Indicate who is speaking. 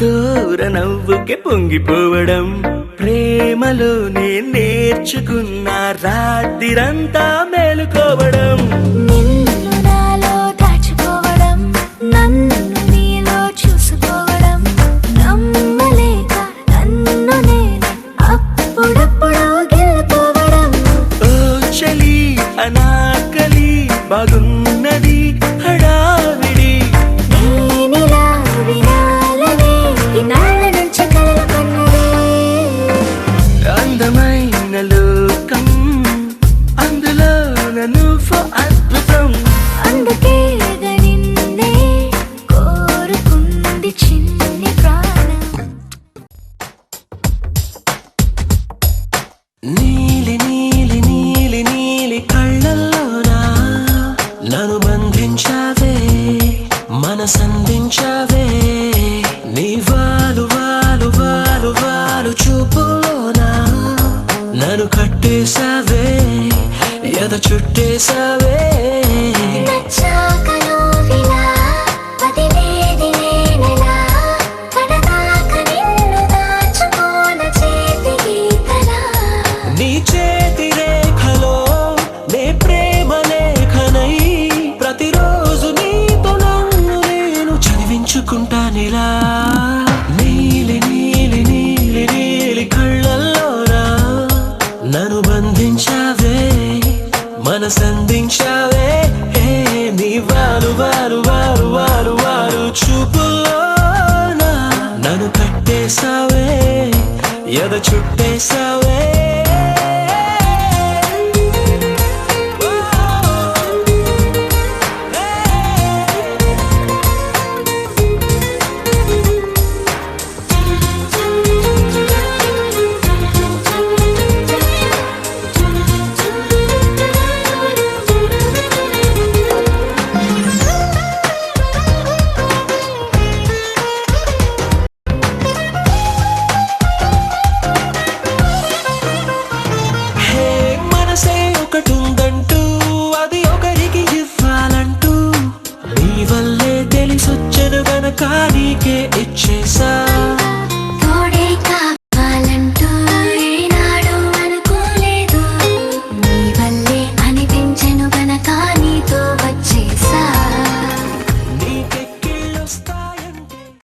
Speaker 1: దూర నవ్వుకే పొంగిపోవడం. ప్రేమలోనే నేర్చుకున్న రాత్రిరంతా మేలుకోవడం.
Speaker 2: నీలి నీలి
Speaker 1: నీలి నీలి కళ్ళల్లోనా? నన్ను బంధించావే మనసందించావే. నీ వాలు వాలు వాలు వాలు చూపులోనా? నన్ను కట్టేశావే ఎద చుట్టేశావే.
Speaker 2: నచ్చాక
Speaker 1: చదివించుకుంటానిలా నీలి నీలి నీలి నీలి కళ్ళల్లోరా నన్ను బంధించావే మనసందించావే హే నీ వారు వారు వారు వారు వారు చూపులోనా నన్ను కట్టేశావే ఎద చుట్టేశావే. ಕಾಲಿಗೆ ಹೆಚ್ಚು